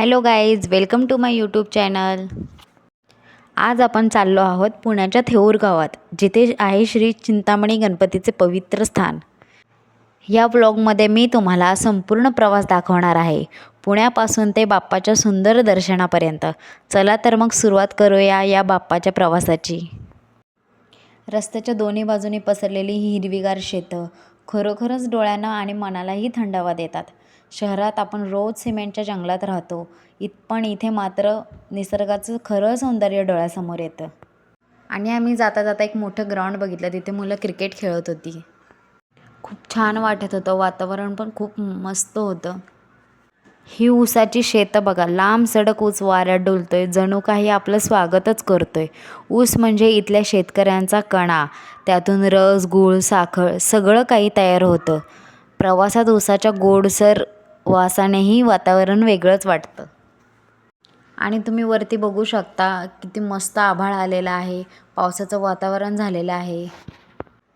Hello guys welcome to my YouTube channel. आज आपण चाललो आहोत पुण्याच्या थेऊर गावात जिथे आहे श्री चिंतामणी गणपतीचे पवित्र स्थान. या ब्लॉगमध्ये मी तुम्हाला संपूर्ण प्रवास दाखवणार आहे. पुण्यापासून ते बाप्पाच्या सुंदर दर्शनापर्यंत. चला तर मग सुरुवात करूया या बाप्पाच्या प्रवासाची. रस्त्याच्या दोन्ही बाजूने पसरलेली ही हिरवीगार शेतं खरोखरच डोळ्यांना आणि मनालाही थंडावा देतात. शहरात आपण रोज सिमेंटच्या जंगलात राहतो. इत पण इथे मात्र निसर्गाचं खरं सौंदर्य डोळ्यासमोर येतं. आणि आम्ही जाता जाता एक मोठं ग्राउंड बघितलं तिथे मुलं क्रिकेट खेळत होती. खूप छान वाटत होतं वातावरण पण खूप मस्त होतं. ही ऊसाची शेतं बघा लांब सडक ऊस वाऱ्यात डुलतोय जणू काही आपलं स्वागतच करतोय. ऊस म्हणजे इथल्या शेतकऱ्यांचा कणा त्यातून रस गूळ साखर सगळं काही तयार होतं. प्रवासात ऊसाच्या गोडसर वासानेही वातावरण वेगळंच वाटतं. आणि तुम्ही वरती बघू शकता किती मस्त आभाळ आलेलं आहे पावसाचं वातावरण झालेलं आहे.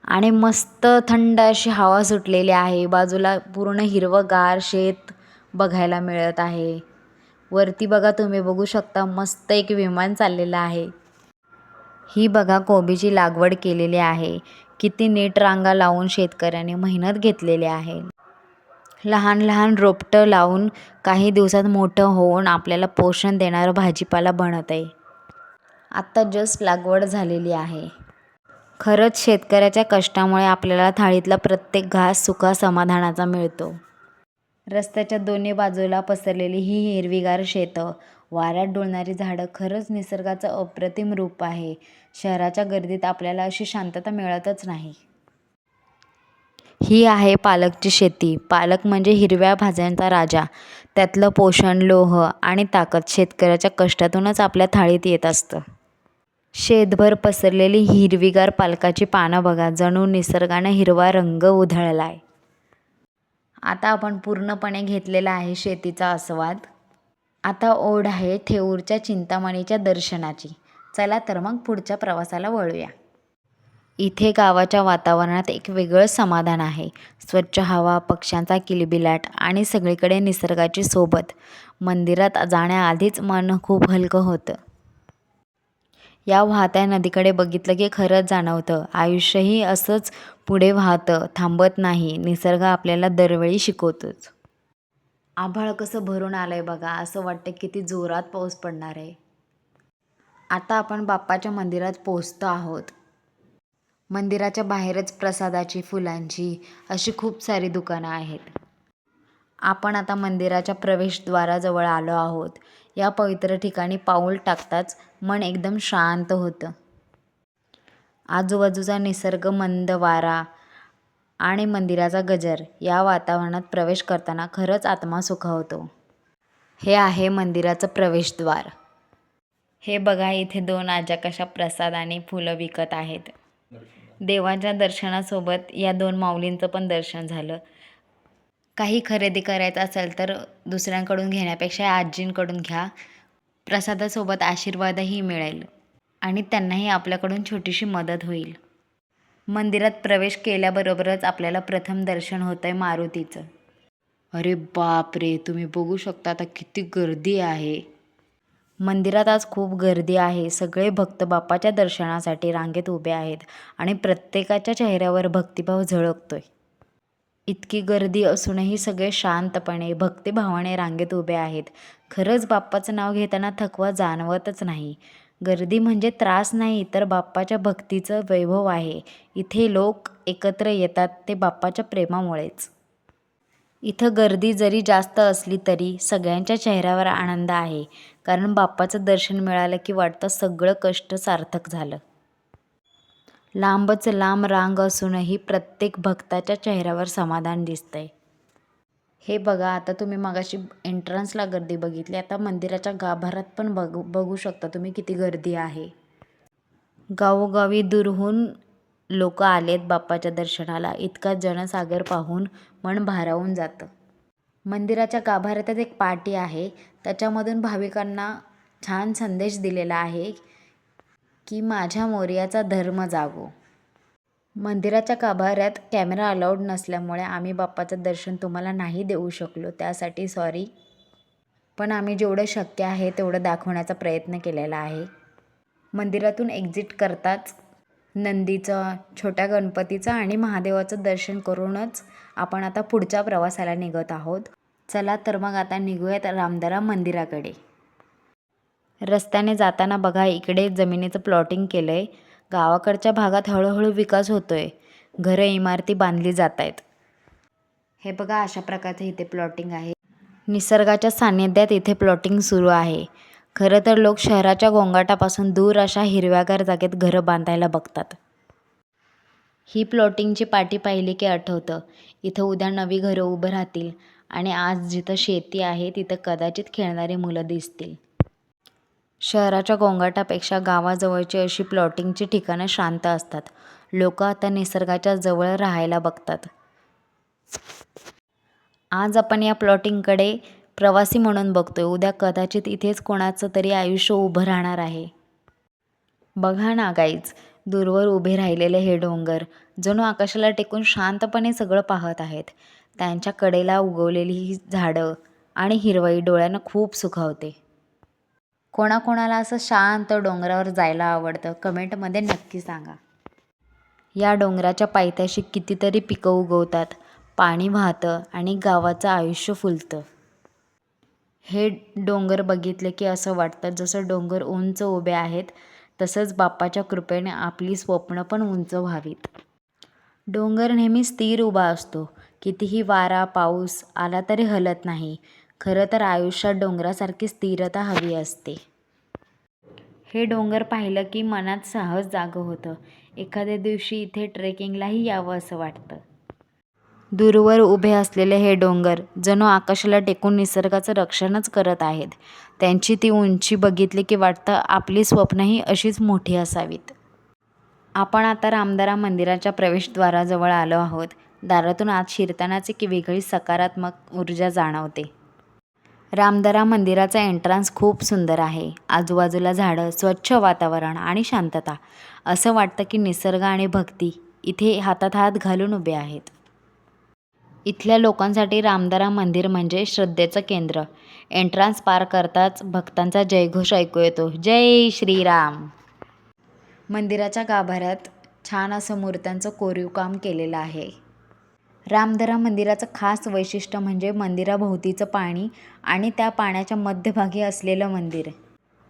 आणि मस्त थंड अशी हवा सुटलेली आहे बाजूला पूर्ण हिरवंगार शेत बघायला मिळत आहे. वरती बघा तुम्ही बघू शकता मस्त एक विमान चाललेलं आहे. ही बघा कोबीची लागवड केलेली आहे. किती नीट रांगा लावून शेतकऱ्याने मेहनत घेतलेली आहे. लहान लहान रोपटं लावून काही दिवसात मोठं होऊन आपल्याला पोषण देणारं भाजीपाला बनत आहे. आत्ता जस्ट लागवड झालेली आहे. खरंच शेतकऱ्याच्या कष्टामुळे आपल्याला थाळीतला प्रत्येक घास सुका समाधानाचा मिळतो. रस्त्याच्या दोन्ही बाजूला पसरलेली ही हिरवीगार शेतं वाऱ्यात डोलणारी झाडं खरंच निसर्गाचं अप्रतिम रूप आहे. शहराच्या गर्दीत आपल्याला अशी शांतता मिळतच नाही. ही आहे पालकची शेती. पालक म्हणजे हिरव्या भाज्यांचा राजा. त्यातलं पोषण लोह आणि ताकद शेतकऱ्याच्या कष्टातूनच आपल्या थाळीत येत असतं. शेतभर पसरलेली हिरवीगार पालकाची पानं बघा. जणू निसर्गानं हिरवा रंग उधळला आहे आता आपण पूर्णपणे घेतलेला आहे शेतीचा आस्वाद. आता ओढ आहे थेऊरच्या चिंतामणीच्या दर्शनाची. चला तर मग पुढच्या प्रवासाला वळूया. इथे गावाच्या वातावरणात एक वेगळं समाधान आहे. स्वच्छ हवा पक्ष्यांचा किलबिलाट आणि सगळीकडे निसर्गाची सोबत. मंदिरात जाण्याआधीच मन खूप हलकं होतं. या वाहत्या नदीकडे बघितलं की खरंच जाणवतं. आयुष्यही असंच पुढे वाहतं थांबत नाही. निसर्ग आपल्याला दरवेळी शिकवतोच. आभाळ कसं भरून आलं आहे बघा असं वाटतं किती जोरात पाऊस पडणार आहे. आता आपण बाप्पाच्या मंदिरात पोचतो आहोत. मंदिराच्या बाहेरच प्रसादाची फुलांची अशी खूप सारी दुकानं आहेत. आपण आता मंदिराच्या प्रवेशद्वाराजवळ आलो आहोत. या पवित्र ठिकाणी पाऊल टाकताच मन एकदम शांत होतं. आजूबाजूचा निसर्ग मंद वारा आणि मंदिराचा गजर या वातावरणात प्रवेश करताना खरंच आत्मा सुखावतो. हे आहे मंदिराचं प्रवेशद्वार. हे बघा इथे दोन आज्या कशा प्रसाद आणि फुलं विकत आहेत. देवाच्या दर्शनासोबत या दोन माऊलींचं पण दर्शन झालं. काही खरेदी करायचं असेल तर दुसऱ्यांकडून घेण्यापेक्षा आजींकडून घ्या. प्रसादासोबत आशीर्वादही मिळेल आणि त्यांनाही आपल्याकडून छोटीशी मदत होईल. मंदिरात प्रवेश केल्याबरोबरच आपल्याला प्रथम दर्शन होतं आहे मारुतीचं. अरे बाप रे तुम्ही बघू शकता आता किती गर्दी आहे. मंदिरात आज खूप गर्दी आहे. सगळे भक्त बाप्पाच्या दर्शनासाठी रांगेत उभे आहेत आणि प्रत्येकाच्या चेहऱ्यावर भक्तिभाव झळकतोय. इतकी गर्दी असूनही सगळे शांतपणे भक्तिभावाने रांगेत उभे आहेत. खरंच बाप्पाचं नाव घेताना थकवा जाणवतच नाही. गर्दी म्हणजे त्रास नाही तर बाप्पाच्या भक्तीचं वैभव आहे. इथे लोक एकत्र येतात ते बाप्पाच्या प्रेमामुळेच. इथं गर्दी जरी जास्त असली तरी सगळ्यांच्या चेहऱ्यावर आनंद आहे. कारण बाप्पाचं दर्शन मिळालं की वाटतं सगळं कष्ट सार्थक झालं. लांबच लांब रांग असूनही प्रत्येक भक्ताच्या चेहऱ्यावर समाधान दिसतंय. हे बघा आता तुम्ही मगाशी एंट्रन्सला गर्दी बघितली. आता मंदिराच्या गाभारात पण बघू बघू शकता तुम्ही किती गर्दी आहे. गावोगावी दूरहून लोक आलेत बाप्पाच्या दर्शनाला. इतका जनसागर पाहून मन भारावून जातं. मंदिराच्या गाभाऱ्यातच एक पाटी आहे. त्याच्यामधून भाविकांना छान संदेश दिलेला आहे की माझ्या मोर्याचा धर्म जागो. मंदिराच्या गाभाऱ्यात कॅमेरा अलाउड नसल्यामुळे आम्ही बाप्पाचं दर्शन तुम्हाला नाही देऊ शकलो. त्यासाठी सॉरी. पण आम्ही जेवढं शक्य आहे तेवढं दाखवण्याचा प्रयत्न केलेला आहे. मंदिरातून एक्झिट करताच नंदीचं छोट्या गणपतीचं आणि महादेवाचं दर्शन करूनच आपण आता पुढच्या प्रवासाला निघत आहोत. चला तर मग आता निघूयात रामदारा मंदिराकडे. रस्त्याने जाताना बघा इकडे जमिनीचं प्लॉटिंग केलं आहे गावाकडच्या भागात हळूहळू विकास होतो आहे घरं इमारती बांधली जात आहेत हे बघा अशा प्रकारचं इथे प्लॉटिंग आहे. निसर्गाच्या सान्निध्यात इथे प्लॉटिंग सुरू आहे. खरं तर लोक शहराच्या गोंगाटापासून दूर अशा हिरव्यागार जागेत घरं बांधायला बघतात. ही प्लॉटिंगची पाटी पाहिली की आठवतं. इथं उद्या नवी घरं उभं राहतील आणि आज जिथं शेती आहे तिथं कदाचित खेळणारी मुलं दिसतील. शहराच्या गोंगाटापेक्षा गावाजवळची अशी प्लॉटिंगची ठिकाणं शांत असतात. लोक आता निसर्गाच्या जवळ राहायला बघतात. आज आपण या प्लॉटिंगकडे प्रवासी म्हणून बघतोय. उद्या कदाचित इथेच कोणाचं तरी आयुष्य उभं राहणार आहे. बघा ना गाईज दूरवर उभे राहिलेले हे डोंगर. जणू आकाशाला टेकून शांतपणे सगळं पाहत आहेत. त्यांच्या कडेला उगवलेली ही झाडं आणि हिरवई डोळ्यांना खूप सुखावते कोणाकोणाला असं शांत डोंगरावर जायला आवडतं? कमेंटमध्ये नक्की सांगा. या डोंगराच्या पायथ्याशी कितीतरी पिकं उगवतात. पाणी वाहतं आणि गावाचं आयुष्य फुलतं. हे डोंगर बघितले की असं वाटतं जसं डोंगर उंच उभे आहेत तसंच बाप्पाच्या कृपेने आपली स्वप्न पण उंच व्हावीत. डोंगर नेहमी स्थिर उभा असतो. कितीही वारा पाऊस आला तरी हलत नाही. खरं तर आयुष्यात डोंगरासारखी स्थिरता हवी असते. हे डोंगर पाहिलं की मनात साहस जागं होतं. एखाद्या दिवशी इथे ट्रेकिंगलाही यावं असं वाटतं. दूरवर उभे असलेले हे डोंगर जणू आकाशाला टेकून निसर्गाचं रक्षणच करत आहेत. त्यांची ती उंची बघितली की वाटतं आपली स्वप्नही अशीच मोठी असावीत. आपण आता रामदारा मंदिराच्या प्रवेशद्वाराजवळ आलो आहोत. दारातून आत शिरतानाच एक वेगळी सकारात्मक ऊर्जा जाणवते. रामदरा मंदिराचा एंट्रान्स खूप सुंदर आहे. आजूबाजूला झाडं स्वच्छ वातावरण आणि शांतता. असं वाटतं की निसर्ग आणि भक्ती इथे हातात हात घालून उभे आहेत. इथल्या लोकांसाठी रामदारा मंदिर म्हणजे श्रद्धेचं केंद्र. एंट्रान्स पार करताच भक्तांचा जयघोष ऐकू येतो. जय श्रीराम. मंदिराच्या गाभाऱ्यात छान असं मूर्त्यांचं कोरीव काम केलेलं आहे. रामदरा मंदिराचं खास वैशिष्ट्य म्हणजे मंदिराभोवतीचं पाणी आणि त्या पाण्याच्या मध्यभागी असलेलं मंदिर.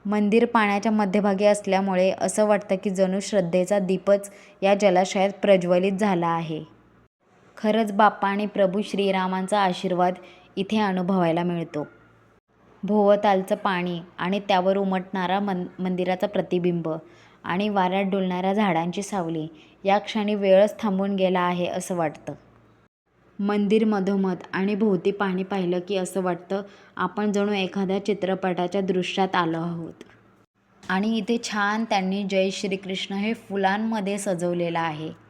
मंदिर पाण्याच्या मध्यभागी असल्यामुळे असं वाटतं की जणू श्रद्धेचा दीपच या जलाशयात प्रज्वलित झाला आहे. खरंच बाप्पा आणि प्रभू श्रीरामांचा आशीर्वाद इथे अनुभवायला मिळतो. भोवतालचं पाणी आणि त्यावर उमटणारा मन मंदिराचा प्रतिबिंब आणि वाऱ्यात डुलणाऱ्या झाडांची सावली या क्षणी वेळच थांबून गेला आहे असं वाटतं. मंदिर मधोमध आणि भोवती पाणी पाहिलं की असं वाटतं आपण जणू एखाद्या चित्रपटाच्या दृश्यात आलो आहोत. आणि इथे छान त्यांनी जय श्रीकृष्ण हे फुलांमध्ये सजवलेलं आहे.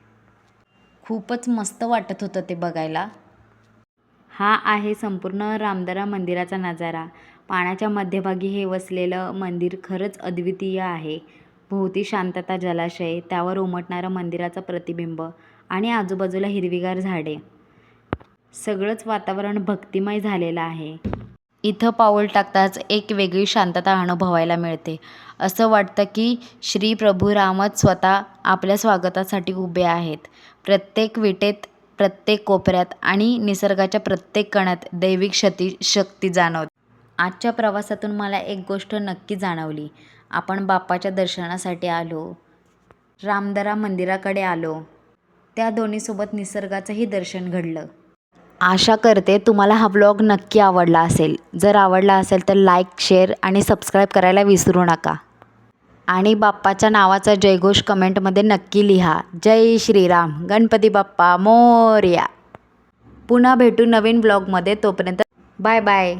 खूपच मस्त वाटत होतं ते बघायला. हा आहे संपूर्ण रामदरा मंदिराचा नजारा. पाण्याच्या मध्यभागी हे वसलेलं मंदिर खरंच अद्वितीय आहे. भोवती शांतता जलाशय त्यावर उमटणारं मंदिराचं प्रतिबिंब आणि आजूबाजूला हिरवीगार झाडे. सगळंच वातावरण भक्तिमय झालेलं आहे. इथं पाऊल टाकताच एक वेगळी शांतता अनुभवायला मिळते. असं वाटतं की श्री प्रभू रामच स्वतः आपल्या स्वागतासाठी उभे आहेत. प्रत्येक विटेत प्रत्येक कोपऱ्यात आणि निसर्गाच्या प्रत्येक कणात दैविक शती शक्ती जाणवते. आजच्या प्रवासातून मला एक गोष्ट नक्की जाणवली. आपण बाप्पाच्या दर्शनासाठी आलो. रामदरा मंदिराकडे आलो. त्या दोन्हीसोबत निसर्गाचंही दर्शन घडलं. आशा करते तुम्हाला हा ब्लॉग नक्की आवडला असेल. जर आवडला असेल तर लाईक शेअर आणि सबस्क्राईब करायला विसरू नका. आणि बाप्पाच्या नावाचा जयघोष कमेंटमध्ये नक्की लिहा. जय श्रीराम. गणपती बाप्पा मोर्या. पुन्हा भेटू नवीन ब्लॉगमध्ये तोपर्यंत बाय बाय.